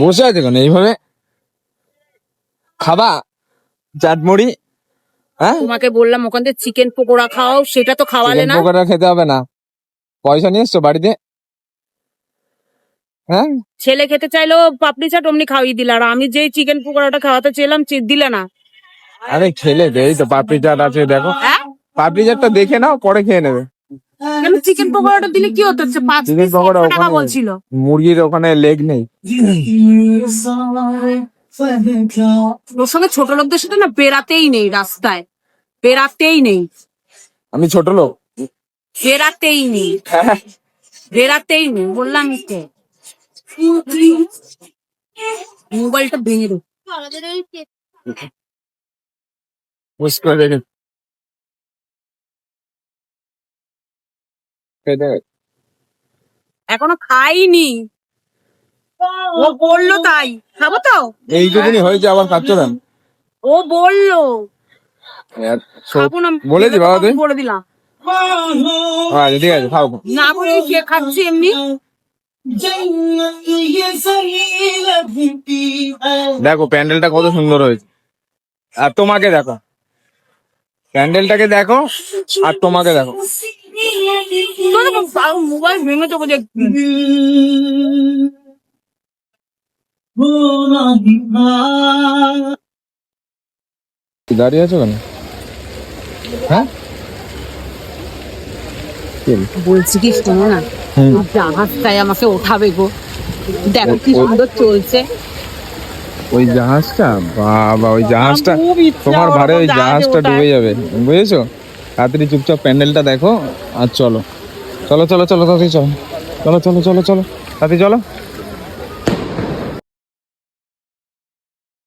বসে আছে কেন এইভাবে? খাবা? চাটমুড়ি? হ্যাঁ? তোমাকে বললাম ওখান থেকে চিকেন পকোড়া খাও সেটা তো খাওয়ালে না? পকোড়া খেতে হবে না। পয়সা নিয়ে এসছো বাড়িতে? হ্যাঁ? ছেলে খেতে চাইলো পাপড়ি চাট অমনি খাওয়িয়ে দিলে আর আমি যেই চিকেন পকোড়াটা খাওয়াতে চেয়েলাম চি- দিলে না। আরে খেলে দে এই তো পাপড়ি চাট আছে দেখো। হ্যাঁ? পাপড়ি চাটটা দেখে নাও পরে খেয়ে নেবে। চিকেন পকোড়াটা দিলে কি হতো? হচ্ছে পাঁচ পিস পকোড়া টাকা বলছিল। মুরগির ওখানে লেগ নেই। ওর সঙ্গে ছোট লোকদের সাথে না বেরাতেই নেই রাস্তায়। বেরাতেই নেই। আমি ছোট লোক। বেরাতেই নেই। হ্যাঁ। বেরাতেই নেই বললাম তো মোবাইলটা ভেঙে দেবো করে দেখে। এখনও খাইনি। ও বলল তাই। খাব তো? এইটুকুনি হয়েছে আবার খাচ্ছ না ও বলল। খাব না। বলেছি বাবা তুই। বলে দিলাম। ঠিক আছে খাও। না বলে কে খাচ্ছি এমনি? দেখো প্যান্ডেলটা কত সুন্দর হয়েছে। আর তোমাকে দেখো। প্যান্ডেলটাকে দেখো আর তোমাকে দেখো। মোবাইল ভেঙে দেবো যে দাঁড়িয়ে আছো কেন? হ্যাঁ? বলছি কি শোনো না? জাহাজটাই আমাকে ওঠাবে গো। দেখো কি সুন্দর চলছে। ওই জাহাজটা? বাবা ওই জাহাজটা তোমার ভারে ওই জাহাজটা। ডুবে যাবে। বুঝেছ? তাড়াতাড়ি চুপচাপ প্যান্ডেলটা দেখো, আর চলো। চলো চলো চলো, তাড়াতাড়ি চলো। চলো চলো চলো চলো। তাড়াতাড়ি চলো।